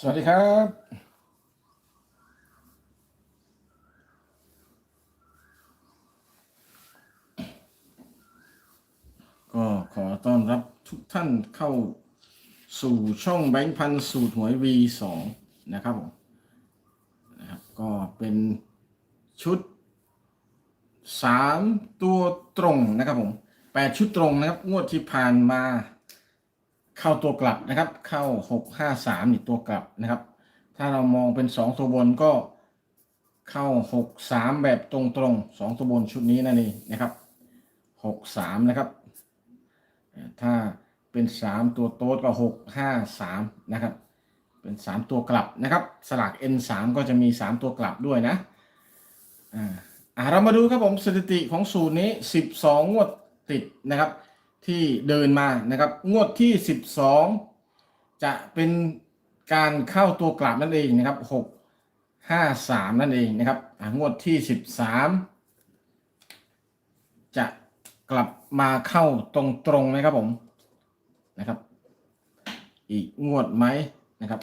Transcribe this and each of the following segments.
สวัสดีครับ ก็ขอต้อนรับทุกท่านเข้าสู่ช่องแบงค์พันสูตรหวย V2 นะครับผมนะครับ ก็เป็นชุด 3 ตัวตรงนะครับผม 8 ชุดตรงนะครับ งวดที่ผ่านมา เข้าตัวกลับนะครับ เข้า6 5 3นี่ตัวกลับนะครับ ถ้าเรามองเป็น2ตัวบนก็เข้า6 3แบบตรงๆ2ตัวบนชุดนี้นั่นเองนะครับ6 3นะครับ ถ้าเป็น3ตัวโต๊ดก็6 5 3นะครับ เป็น3ตัวกลับนะครับ สลาก N3 ก็จะมี3ตัวกลับด้วยนะอ่าอ่าเรามาดูครับผมสถิติของสูตรนี้12งวดติดนะครับ ที่เดินมานะครับ งวดที่ 12 จะเป็นการเข้าตัวกลับนั่นเองนะครับ 6 5 3 นั่นเองนะครับงวดที่ 13 จะกลับมาเข้าตรงตรงไหมครับผมนะครับ อีกงวดไหมนะครับ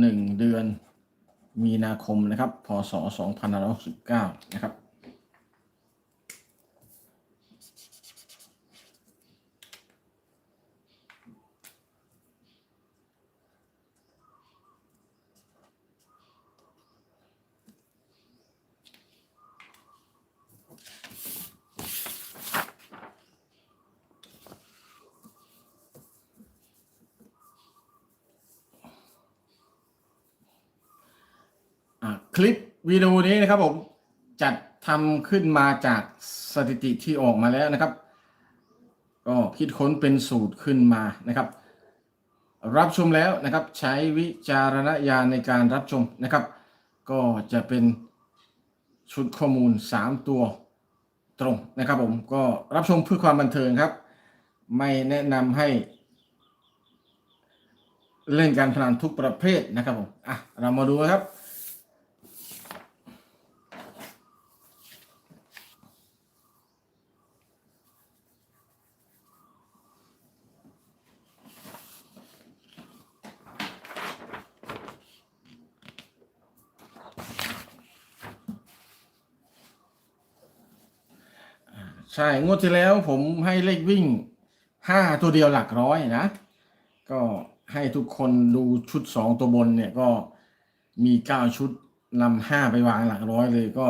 หนึ่งเดือนมีนาคมนะครับ พศสองพันหกสิบเก้านะครับ อะ คลิปวิดีโอนี้นะครับผมจัดทำขึ้นมาจากสถิติที่ออกมาแล้วนะครับ ก็คิดค้นเป็นสูตรขึ้นมานะครับ รับชมแล้วนะครับ ใช้วิจารณญาณในการรับชมนะครับ ก็จะเป็นชุดข้อมูล 3 ตัวตรงนะครับผมก็รับชมเพื่อความบันเทิงครับ ไม่แนะนำให้ เล่นการพนันทุกประเภทนะครับผมอะเรามาดูนะครับ ใช่ งวดที่แล้วผมให้เลขวิ่งห้าตัวเดียวหลักร้อยนะ ก็ให้ทุกคนดูชุดสองตัวบนเนี่ยก็มีเก้าชุดนำห้าไปวางหลักร้อยเลยก็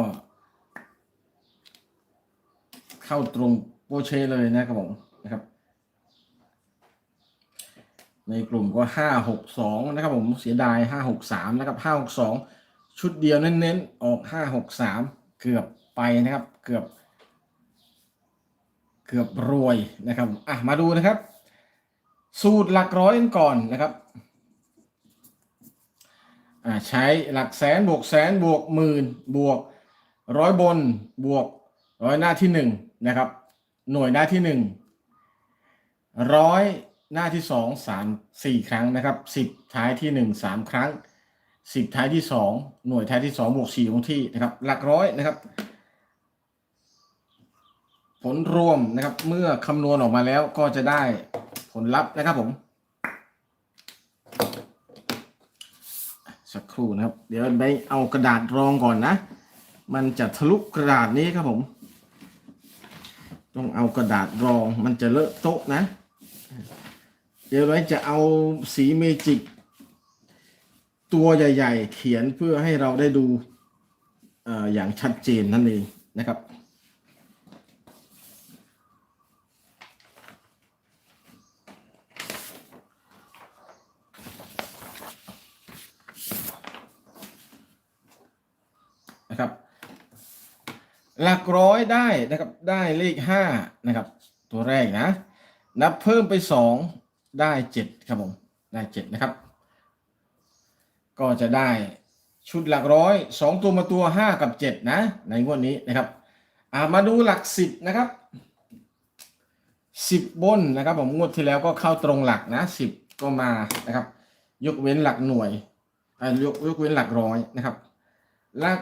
เข้าตรงโปเชเลยนะครับผมนะครับ ในกลุ่มก็ห้าหกสองนะครับผมเสียดายห้าหกสามนะครับห้าหกสองชุดเดียวเน้นๆ ออกห้าหกสามเกือบไปนะครับ เกือบ เกือบรวยนะครับอะมาดูนะครับ สูตรหลักร้อยกันก่อนนะครับอ่าใช้หลักแสนบวกแสนบวกหมื่นบวกร้อยบนบวกร้อยหน้าที่หนึ่งนะครับ หน่วยหน้าที่หนึ่งร้อยหน้าที่สองสามสี่ครั้งนะครับสิบท้ายที่หนึ่งสามครั้งสิบท้ายที่สองหน่วยท้ายที่สองบวกสี่คงที่นะครับ หลักร้อยนะครับ ผลรวมนะครับ เมื่อคำนวณออกมาแล้วก็จะได้ผลลัพธ์นะครับผม สักครู่นะครับ เดี๋ยวไปเอากระดาษรองก่อนนะ มันจะทะลุกระดาษนี้ครับผม ต้องเอากระดาษรองมันจะเลอะโต๊ะนะ เดี๋ยวไว้จะเอาสีเมจิก ตัวใหญ่ ๆ เขียนเพื่อให้เราได้ดูออย่างชัดเจนนั่นเองนะครับ หลักร้อยได้นะครับได้เลขห้านะครับ ตัวแรกนะ นับเพิ่มไปสองได้เจ็ดครับผมได้เจ็ดนะครับ ก็จะได้ชุดหลักร้อยสองตัวมาตัวห้ากับเจ็ดนะ ในงวดนี้นะครับอ่ามาดูหลักสิบนะครับสิบบนนะครับผมงวดที่แล้วก็เข้าตรงหลักนะสิบก็มานะครับ ยกเว้นหลักหน่วยยกยกเว้นหลักร้อยนะครับ หลัก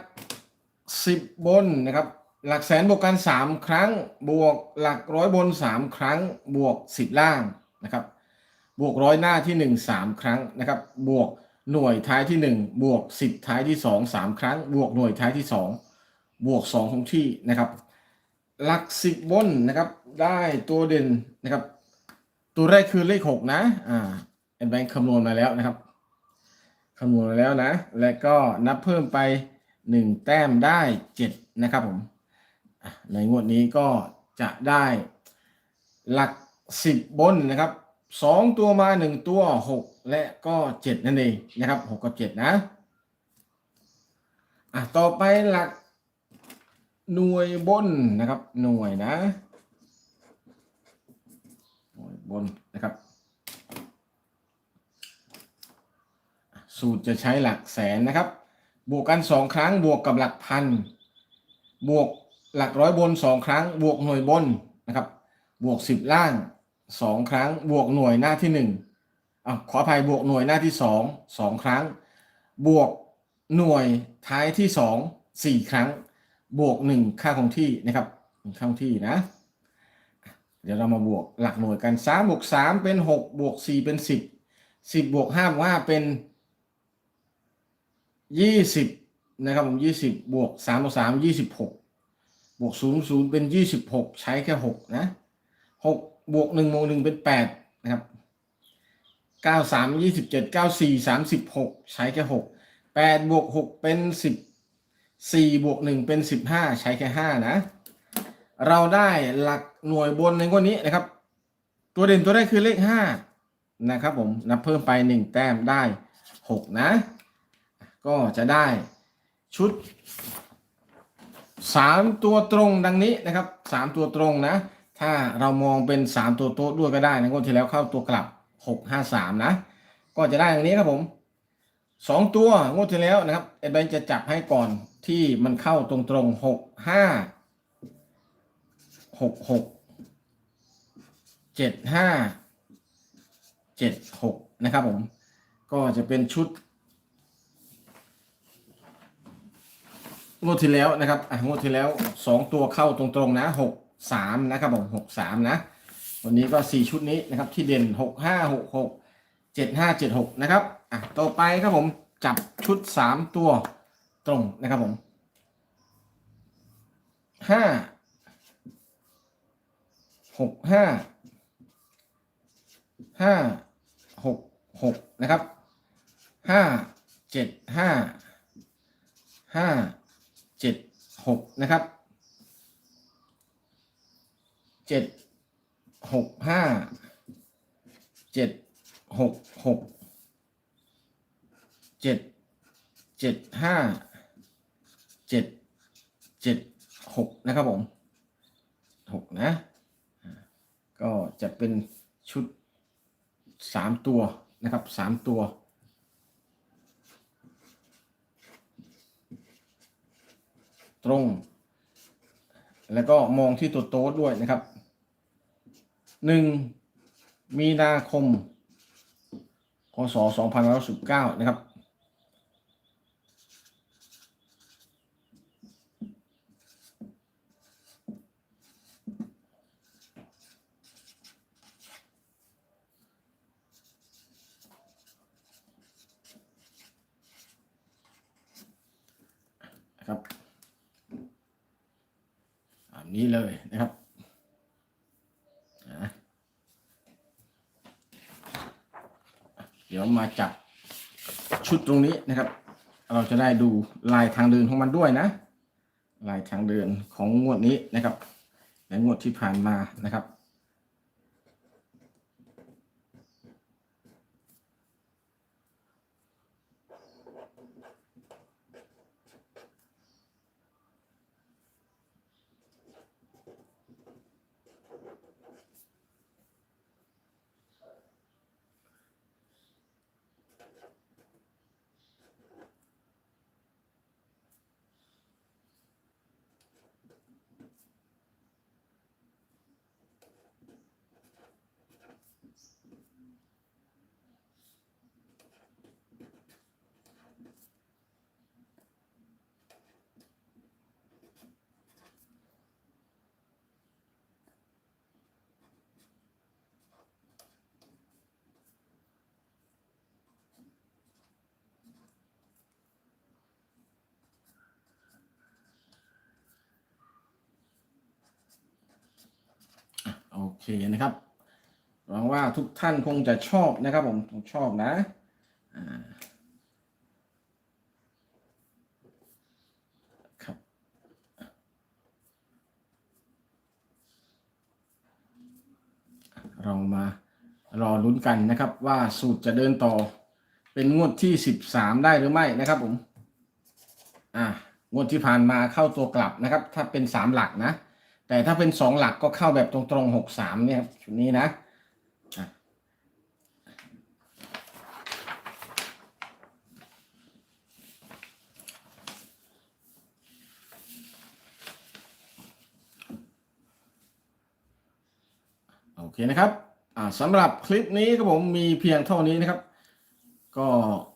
สิบบนนะครับ หลักแสนบวกกันสามครั้ง บวกหลักร้อยบนสามครั้ง บวกสิบล่างนะครับ บวกร้อยหน้าที่หนึ่งสามครั้งนะครับ บวกหน่วยท้ายที่หนึ่งบวกสิบท้ายที่สองสามครั้ง บวกหน่วยท้ายที่สองบวกสองคงที่นะครับ หลักสิบบนนะครับ ได้ตัวเด่นนะครับ ตัวแรกคือเลขหกนะ อ่าแอนแบงค์คำนวณมาแล้วนะครับคำนวณมาแล้วนะ และก็นับเพิ่มไปหนึ่งแต้มได้เจ็ดนะครับผม ในงวดนี้ก็จะได้หลักสิบบนนะครับสองตัวมาหนึ่งตัวหกและก็เจ็ดนั่นเองนะครับหกกับเจ็ดนะอะต่อไปหลักหน่วยบนนะครับ หน่วยนะหน่วยบนนะครับ สูตรจะใช้หลักแสนนะครับ บวกกันสองครั้งบวกกับหลักพัน บวก หลักร้อยบนสองครั้ง บวกหน่วยบนนะครับ บวกสิบล่างสองครั้ง บวกหน่วยหน้าที่หนึ่งอะขออภัยบวกหน่วยหน้าที่สองสองครั้ง บวกหน่วยท้ายที่สองสี่ครั้ง บวกหนึ่งค่าคงที่นะครับค่าคงที่นะ เดี๋ยวเรามาบวกหลักหน่วยกันสามบวกสามเป็นหกบวกสี่เป็นสิบสิบบวกห้าบวกห้าเป็นยี่สิบนะครับผมยี่สิบบวกสามบวกสามยี่สิ บวกศูนย์ศูนย์เป็นยี่สิบหกใช้แค่หกนะหกบวกหนึ่งบวกหนึ่งเป็นแปดนะครับเก้าสามยี่สิบเจ็ดเก้าสี่สามสิบหกใช้แค่หกแปดบวกหกเป็นสิบสี่บวกหนึ่งเป็นสิบห้าใช้แค่ห้านะ เราได้หลักหน่วยบนในงวดนี้นะครับ ตัวเด่นตัวแรกคือเลขห้านะครับผมนับเพิ่มไปหนึ่งแต้มได้หกนะ ก็จะได้ชุด สามตัวตรงดังนี้นะครับสามตัวตรงนะ ถ้าเรามองเป็นสามตัวโต๊ะด้วยก็ได้นะงวดที่แล้วเข้าตัวกลับหกห้าสามนะ ก็จะได้อย่างนี้ครับผมสองตัวงวดที่แล้วนะครับเอ็ดเบนจะจับให้ก่อนที่มันเข้าตรงตรงหกห้าหกหกเจ็ดห้าเจ็ดหกนะครับผม ก็จะเป็นชุด งวดที่แล้วนะครับอะงวดที่แล้วสองตัวเข้าตรงๆนะหกสามนะครับผมหกสามนะ วันนี้ก็สี่ชุดนี้นะครับ ที่เด่นหกห้าหกหกเจ็ดห้าเจ็ดหกนะครับอะต่อไปครับผมจับชุดสามตัวตรงนะครับผมห้าหกห้าห้าหกหกนะครับห้าเจ็ดห้าห้า เจ็ดหกนะครับเจ็ดหกห้าเจ็ดหกหกเจ็ดเจ็ดห้าเจ็ดเจ็ดหกนะครับผมหกนะ ก็จะเป็นชุดสามตัวนะครับสามตัว ตรง แล้วก็มองที่ตัวโต๊ดด้วยนะครับหนึ่งมีนาคมพศสองพันร้อยสิบเก้านะครับ นี้เลยนะครับเดี๋ยวมาจับชุดตรงนี้นะครับ เราจะได้ดูลายทางเดินของมันด้วยนะ ลายทางเดินของงวดนี้นะครับและงวดที่ผ่านมานะครับ เคนะครับหวังว่าทุกท่านคงจะชอบนะครับผมชอบนะครับเรามารอลุ้นกันนะครับว่าสูตรจะเดินต่อเป็นงวดที่สิบสามได้หรือไม่นะครับผม อ่างวดที่ผ่านมาเข้าตัวกลับนะครับ ถ้าเป็นสามหลักนะ แต่ถ้าเป็นสองหลักก็เข้าแบบตรงๆหกสามเนี่ยชุดนี้นะโอเคนะครับสำหรับคลิปนี้ครับผมมีเพียงเท่านี้นะครับ ก็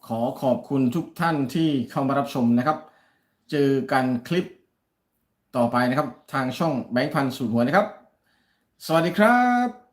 ขอขอบคุณทุกท่านที่เข้ามารับชมนะครับ เจอกันคลิป ต่อไปนะครับ ทางช่องแบงค์พันสูตรหัวนะครับ สวัสดีครับ